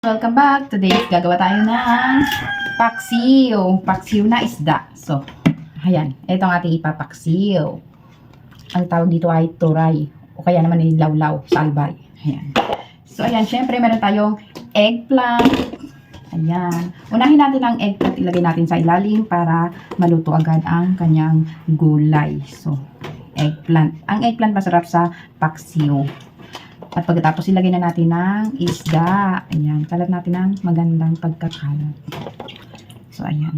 Welcome back. Today, gagawa tayo ng paksiw. Paksiw na isda. So, ayan. Ito ang ating ipapaksiw. Ang tawag dito ay turay. O kaya naman ay lawlaw, salbay. Ayan. So, ayan. Syempre, meron tayong eggplant. Ayan. Unahin natin ang eggplant. Ilagay natin sa ilalim para maluto agad ang kanyang gulay. So, eggplant. Ang eggplant masarap sa paksiw. At pagkatapos ilagay na natin ng isda. Ayan, kalat natin ng magandang pagkakalat. So, ayan.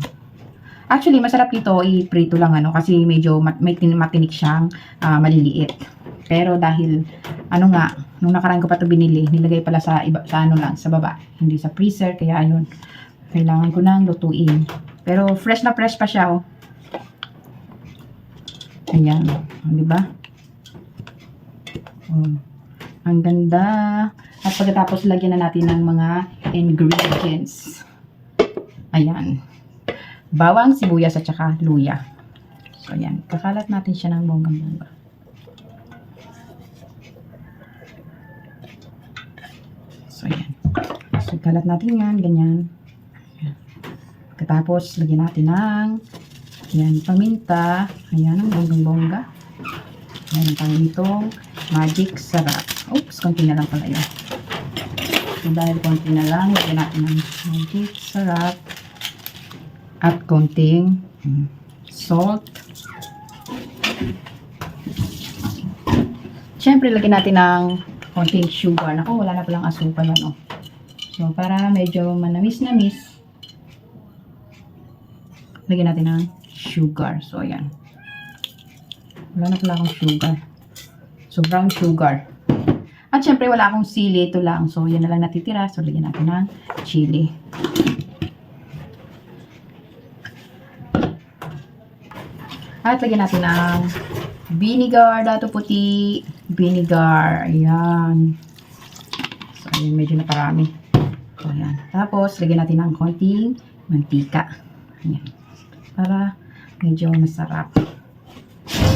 Actually, masarap dito i-prito lang ano kasi medyo mat matinik siyang ah, maliliit. Pero dahil ano nga, nung nakaraan ko pa to binili, nilagay pala sa iba sa ano lang, sa baba, hindi sa freezer kaya ayun. Kailangan ko nang lutuin. Pero fresh na fresh pa siya oh. Ayan, di ba? Oh. Ang ganda. At pagkatapos lagyan na natin ng mga ingredients. Ayan. Bawang, sibuyas at saka luya. So, ayan. Kakalat natin siya ng bonggang-bongga. So, ayan. So, kalat natin yan. Ganyan. Ayan. Pagkatapos, lagyan natin ng ayan, paminta. Ayan, ang bonggang-bongga. Meron tayo ditong magic sarap. Oops, konti na lang pala yun. So, dahil konti na lang, lagyan natin ng magic sarap at konting mm, salt. Siyempre, lagyan natin ng konting sugar. Naku, wala na palang asukal ano. So, para medyo manamis-namis, lagyan natin ng sugar. So, ayan. Wala na pala akong sugar. So, brown sugar. At syempre, wala akong sili. Ito lang. So, yan na lang natitira. So, lagyan natin ng chili. At lagyan natin ng vinegar. Dato puti. Vinegar. Ayan. So, ayan. Medyo naparami. So, ayan. Tapos, lagyan natin ng konting mantika. Ayan. Para medyo masarap.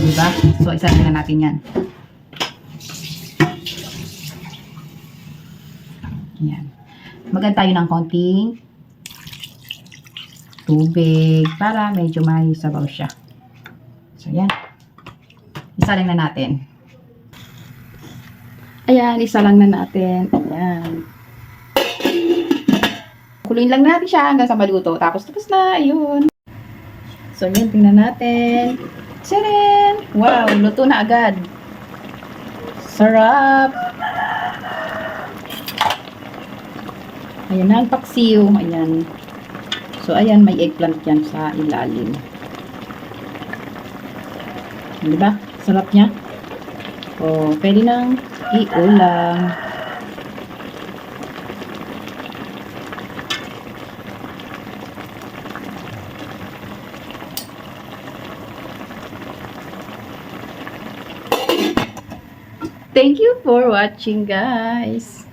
Diba? So, isa na natin yan. Yan. Magan tayo ng konting tubig para medyo may siya. So, yan. Isa lang na natin. Ayan, isa lang na natin. Ayan. Kuluin lang natin siya hanggang sa maluto. Tapos, tapos na. Ayun. So, yun. Tingnan natin. Tcharan! Wow, luto na agad. Sarap! Ayan na ang paksiw. Ayan. So, ayan, may eggplant yan sa ilalim. Di ba? Sarap niya. O, pwede nang iulam. Thank you for watching, guys.